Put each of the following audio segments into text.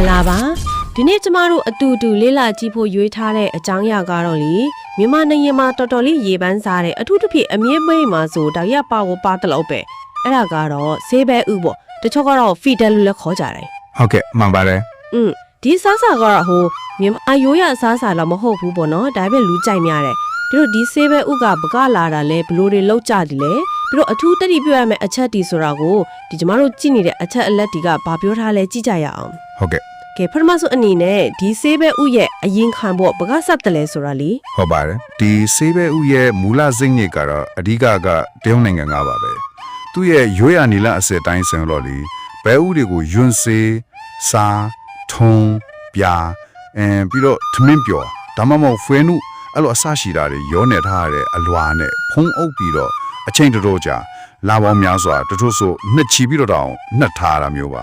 င်္ဂလာပါဒီနေ့ကျမတို့အတူတူလေးလာကြည့်ဖို့ရွေးထားတဲ့အကြောင်းအရာကတော့လေမြန်မာနိုင်ငံမှာတော်တော်လေးရေပန်းစားတဲ့အထူးသဖြင့်အမြင့်မိတ်မှာဆိုတောင်ရပါဝပါတလို့ပဲအဲ့ဒါကတော့ဆေးဘဲဥပေါ့တချို့ကတော့ဖီတယ်လို့လည်းခေါ်ကြတယ်ဟုတ်ကဲ့မှန်ပါတယ်อืมဒီစားစာကတော့ဟိုမြန်မာအယိုးရစားစာတော့မဟုတ်ဘူးပေါ့နော်ဒါပေမဲ့လူကြိုက်များတယ်ဒီလိုဒီဆေးဘဲဥကပကလာတာလဲဘလို့တွေလောက်ကြတယ်လဲပြီးတော့အထူးတတိပြရမယ့်အချက်တီဆိုတာကိုဒီကျမတို့ကြည့်နေတဲ့အချက်အလက်တီကဘာပြောထားလဲကြည့်ကြရအောင် ဟုတ်ကဲ့ကဲပထမဆုံးအနေနဲ့ဒီဆေးဘဲဥရဲ့အရင်ခံဖို့ပကဆက်တယ်လဲဆိုတာလीဟုတ်ပါတယ်ဒီဆေးဘဲဥရဲ့မူလစိတ်ညစ်ကတော့အဓိကကတရုတ်နိုင်ငံကပါပဲသူ့ရဲ့ရွေးရနီလအစစ်တိုင်းဆင်လို့လေဘဲဥတွေကိုယွန်းစေးစားထုံပြာအမ်ပြီးတော့ထမင်းပျော်ဒါမှမဟုတ်ဖွေနုအဲ့လိုအဆရှိတာတွေရောနေထားရတဲ့အလွာနဲ့ဖုံးအုပ်ပြီးတော့အချိန်တော်တော်ကြာလာပေါင်းများစွာတချို့ဆိုနှစ်ချီပြီးတော့တောင်နှက်ထားရတာမျိုးပါ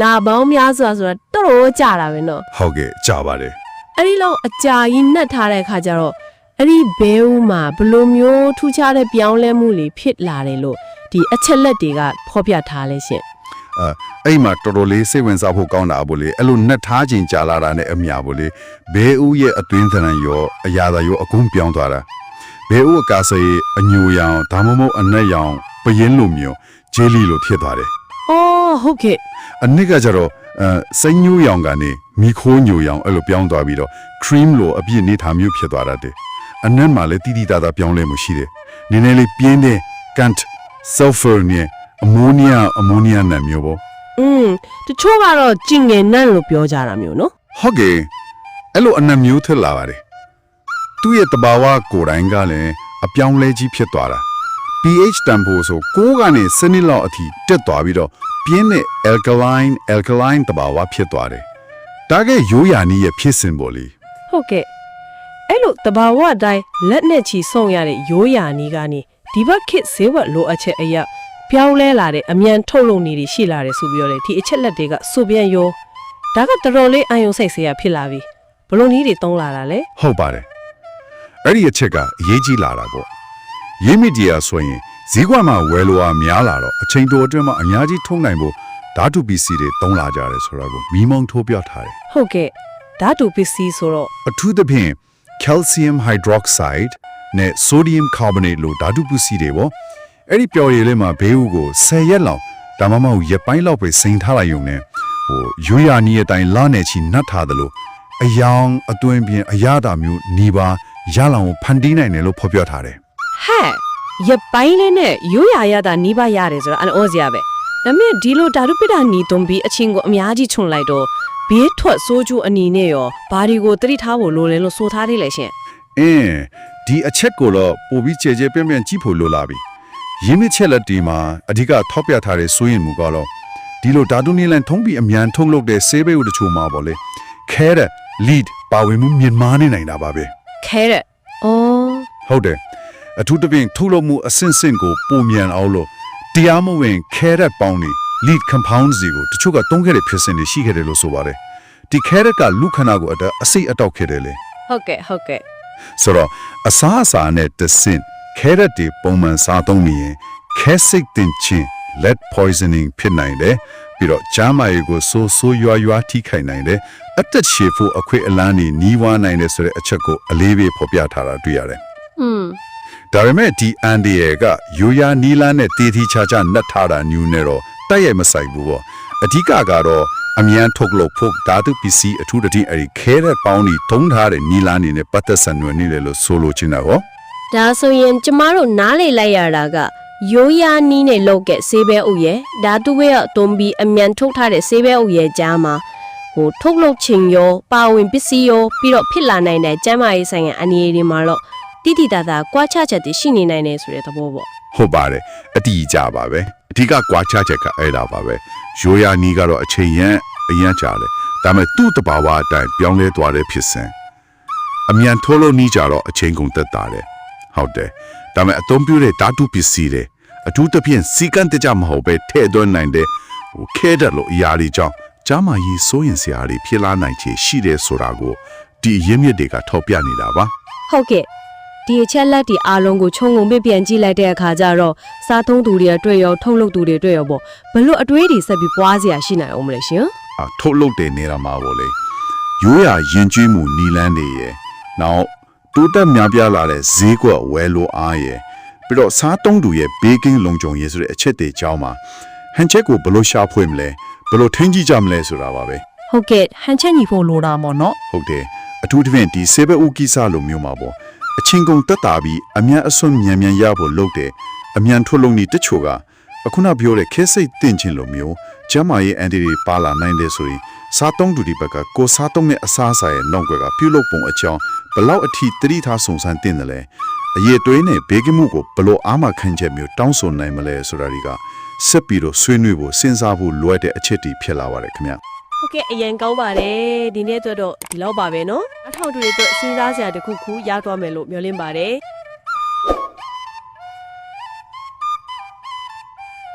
လာပေါင်းများစွာဆိုတာတော်တော်ကြာတာပဲနော်ဟုတ်ကဲ့ကြာပါတယ်အဲ့ဒီလောက်အကြာကြီးနှက်ထားတဲ့အခါကျတော့အဲ့ဒီဘဲဥမှာဘယ်လိုမျိုးထူးခြားတဲ့ပြောင်းလဲမှုတွေဖြစ်လာတယ်လို့ဒီအချက်လက်တွေကဖော်ပြထားလဲရှင်အဲအဲ့မှာတော်တော်လေးစိတ်ဝင်စားဖို့ကောင်းတာပေါ့လေအဲ့လိုနှက်ထားခြင်းကြာလာတာနဲ့အမြပေါ့လေဘေးဦးရဲ့အတွင်းသဏ္ဍာန်ရောအရာသာရောအကုန်ပြောင်းသွားတာဘေးဦးအကားစေးအညိုရောင်ဒါမှမဟုတ်အနက်ရောင်ပရင်လိုမျိုးဂျယ်လီလိုဖြစ်သွားတယ်။ အော်ဟုတ်ကဲ့အနစ်ကကျတော့အဲစိတ်ညိုးရောင်ကနေမီခိုးညိုရောင်အဲ့လိုပြောင်းသွားပြီးတော့ cream လိုအပြည့်နေတာမျိုးဖြစ်သွားတတ်တယ်အနက်မှာလည်းတိတိတသားပြောင်းလဲမှုရှိတယ်နည်းနည်းလေးပြင်းတဲ့ cant sulfur နဲ့ ammonia ammonia နဲ့မျိုးပေါ့။อืมတချို့ကတော့ကျင်ငယ်နန့်လို့ပြောကြတာမျိုးနော်ဟုတ်ကဲ့အဲ့လိုအနက်မျိုးထက်လာပါတယ်သူ့ရဲ့တဘာဝကိုယ်တိုင်ကလည်းအပြောင်းလဲကြီးဖြစ်သွားတာ pH တန်ဖိုးဆို6ကနေ7နှစ်လောက်အထိတက်သွားပြီးတော့ပြင်းတဲ့ alkaline alkaline တဘာဝဖြစ်သွားတယ်ဒါကရိုးရာနီးရဲ့ဖြစ်စဉ်ပေါ့လေ။ဟုတ်ကဲ့အဲ့လိုတဘာဝအတိုင်းလက်နဲ့ချီဆုံးရတဲ့ရိုးရာနီးကနေဒီဘက်ခစ်ဈေးဝက်လိုအပ်ချက်အရာပြောင်းလဲလာတဲ့အမြန်ထုတ်လုပ်နေတွေရှိလာတယ်ဆိုပြီးတော့လေဒီအချက်လက်တွေကစုပြန်ရောဒါကတော်တော်လေးအယုံစိတ်ဆေးရဖြစ်လာပြီဘလို့နီးတွေတုံးလာတာလဲဟုတ်ပါတယ်အဲ့ဒီအချက်ကအရေးကြီးလာတာပေါ့ ရင်းမီဒီယာဆိုရင်ဈေးကွက်မှာဝယ်လိုအားများလာတော့အချိန်တိုအတွင်းမှာအများကြီးထုံးနိုင်ဖို့ဓာတုပစ္စည်းတွေတုံးလာကြတယ်ဆိုတာကိုမိမုံထိုးပြထားတယ်ဟုတ်ကဲ့ဓာတုပစ္စည်းဆိုတော့အထူးသဖြင့် calcium hydroxide နဲ့ sodium carbonate လို့ဓာတုပစ္စည်းတွေပေါ့အဲ့ဒီပျော်ရည်လေးမှာဘေးဥကို10ရက်လောက်ဒါမှမဟုတ်ရက်ပိုင်းလောက်ပဲစိန်ထားလိုက်ရုံနဲ့ဟိုရွေးရနီးရဲ့အတိုင်းလာနေချီနှတ်ထားသလိုအယောင်အတွင်းပြင်အရသာမျိုးနေပါရလောင်ကိုဖန်တီးနိုင်တယ်လို့ဖော်ပြထားတယ် ဟဲ့ရပိုင်းလေးနဲ့ရိုးရာရတာနီးပါရတယ်ဆိုတော့အန်ဩစရာပဲဒါပေမဲ့ဒီလိုဓာတုပိတာနီသွန်ပြီးအချင်းကိုအများကြီးခြုံလိုက်တော့ဘေးထွက်ဆိုးကျူအနေနဲ့ရောဘာဒီကိုတတိထားဖို့လိုလဲလို့ဆိုထားသေးလေရှင်အင်းဒီအချက်ကိုတော့ပိုပြီးကြဲကြဲပြန့်ပြန့်ကြည့်ဖို့လိုလာပြီရင်းမြစ်ချက်လက်ဒီမှာအဓိကထောက်ပြထားတဲ့စိုးရင်မူကတော့ဒီလိုဓာတုနည်းလန်ထုံးပြီးအမြန်ထုံးလုပ်တဲ့ဆေးဘေးဥတချို့မှာပေါ့လေခဲတဲ့ lead ပါဝင်မှုမြင်မာနေနိုင်တာပါပဲခဲတဲ့အော်ဟုတ်တယ် အထူးသဖြင့်ထုတ်လုပ်မှုအဆင့်ဆင့်ကိုပုံမြန်အောင်လို့တရားမဝင်ခဲတဲ့ပေါင်းနေ lead compounds တွေကိုတချို့ကတုံးခဲ့တဲ့ဖြစ်စဉ်တွေရှိခဲ့တယ်လို့ဆိုပါတယ်ဒီခဲတဲ့ကလူခန္ဓာကိုအတအစိတ်အတောက်ခဲ့တယ်လေဟုတ်ကဲ့ဟုတ်ကဲ့ဆိုတော့အစားအစာနဲ့တဆင့်ခဲရက်တွေပုံမှန်စားသုံးနေရင်ခဲစိတ်တင်ချင်း lead poisoning ဖြစ်နိုင်တယ်ပြီးတော့ဂျာမာရီကိုဆိုးဆိုးရွားရွားထိခိုက်နိုင်တယ်အသက်ရှည်ဖို့အခွင့်အလမ်းတွေနီးဝါးနိုင်တယ်ဆိုတဲ့အချက်ကိုအလေးပေးဖော်ပြထားတာတွေ့ရတယ်อืม ဒါပေမဲ့ဒီအန်ဒီယေကယူယာနီလာနဲ့တေးတီချာချာနှက်ထားတာညူနေတော့တိုက်ရိုက်မဆိုင်ဘူးပေါ့အဓိကကတော့အမြန်ထုတ်လုပ်ဖို့ဓာတုပစ္စည်းအထူးတတိအဲ့ဒီခဲတဲ့ပေါင်းဒီထုံးထားတဲ့နီလာနေနဲ့ပတ်သက်ဆံနွယ်နေတယ်လို့ဆိုလိုချင်တာဟောဒါဆိုရင်ကျမတို့နားလေလိုက်ရတာကရိုးရာနီးနဲ့လောက်ကဆေးဘဲဥရဲ့ဓာတုဝဲအသွုံပြီးအမြန်ထုတ်ထားတဲ့ဆေးဘဲဥရဲ့ကြားမှာဟိုထုတ်လုပ်ခြင်းရောပါဝင်ပစ္စည်းရောပြီးတော့ဖြစ်လာနိုင်တဲ့ကျန်းမာရေးဆိုင်ရာအနေအထားတွေမှာတော့ တိတိတသာကွာခြားချက်တွေရှိနေနိုင်တယ်ဆိုတဲ့သဘောပေါ့ဟုတ်ပါတယ်အတီးကြပါပဲအဓိကကွာခြားချက်ကအဲ့ဒါပါပဲရိုးရာနီကတော့အချိန်ရန်အရန်ကြာတယ်ဒါပေမဲ့သူ့တဘာဝအတိုင်းပြောင်းလဲသွားတဲ့ဖြစ်စဉ်အမြန်ထိုးလို့နီးကြတော့အချိန်ကုန်သက်တာတယ်ဟုတ်တယ်ဒါပေမဲ့အသုံးပြုတဲ့ဓာတုပစ္စည်းတွေအထူးသဖြင့်စီကံတကြမဟုတ်ပဲထဲ့သွင်းနိုင်တဲ့ဟိုခဲတယ်လို့အရာတွေကြောင့်ကျမ်းမာရေးစိုးရင်စရာတွေဖြစ်လာနိုင်ချေရှိတယ်ဆိုတာကိုဒီရင်းမြစ်တွေကထောက်ပြနေတာပါဟုတ်ကဲ့ ဒီအချက်လက်ဒီအားလုံးကိုခြုံငုံပြပြန်ကြည့်လိုက်တဲ့အခါကျတော့စားသုံးသူတွေအတွက်ရောထုတ်လုပ်သူတွေအတွက်ရောပေါ့ဘလို့အတွေးတွေဆက်ပြီးပွားစရာရှိနိုင်အောင်မလဲရှင်အာထုတ်လုပ်တဲ့နေတာမှာပေါ့လေရိုးရာရင်ကျွေးမှုနီလန်းတွေရယ်နောက်တိုးတက်များပြားလာတဲ့ဈေးကွက်ဝယ်လိုအားရယ်ပြီးတော့စားတုံးတူရဲ့ဘေးကင်းလုံခြုံရေးဆိုတဲ့အချက်တွေအကြောင်းမှာဟန်ချက်ကိုဘယ်လိုရှာဖွေမလဲဘယ်လိုထိန်းကြီးကြမလဲဆိုတာပါပဲဟုတ်ကဲ့ဟန်ချက်ညီဖို့လိုတာမော်နော်ဟုတ်တယ်အထူးသဖြင့်ဒီဆေဘဥကိစ္စလိုမျိုးမှာပေါ့ အချင်းကုန်တက်တာပြီးအမြန်အစွန်းမြန်မြန်ရဖို့လုပ်တယ်အမြန်ထုတ်လုပ်နေတချို့ကအခုနပြောတဲ့ခဲစိတ်တင်ချင်းလိုမျိုးကျမ်းမာရေးအန်တီတွေပါလာနိုင်တယ်ဆိုရင်စားတုံးတူဒီဘက်ကကိုစားတုံးတဲ့အစားအစာရဲ့နောက်ွက်ကပြုလုပ်ပုံအကြောင်းဘလောက်အထိတတိထားစုံစမ်းတင်တယ်လဲအရေးတွေးနဲ့ဘေးကမှုကိုဘလို့အာမခံချက်မျိုးတောင်းဆိုနိုင်မလဲဆိုတာတွေကဆက်ပြီးတော့ဆွေးနွေးဖို့စဉ်းစားဖို့လိုအပ်တဲ့အချက်တွေဖြစ်လာပါတယ်ခင်ဗျ ဟုတ်ကဲ့အရင်ကောင်းပါတယ်ဒီနေ့အတွက်တော့ဒီလောက်ပါပဲเนาะအထောက်အတူတွေအတွက်စဉ်းစားစရာတစ်ခုခုရသွားမယ်လို့မျှော်လင့်ပါတယ်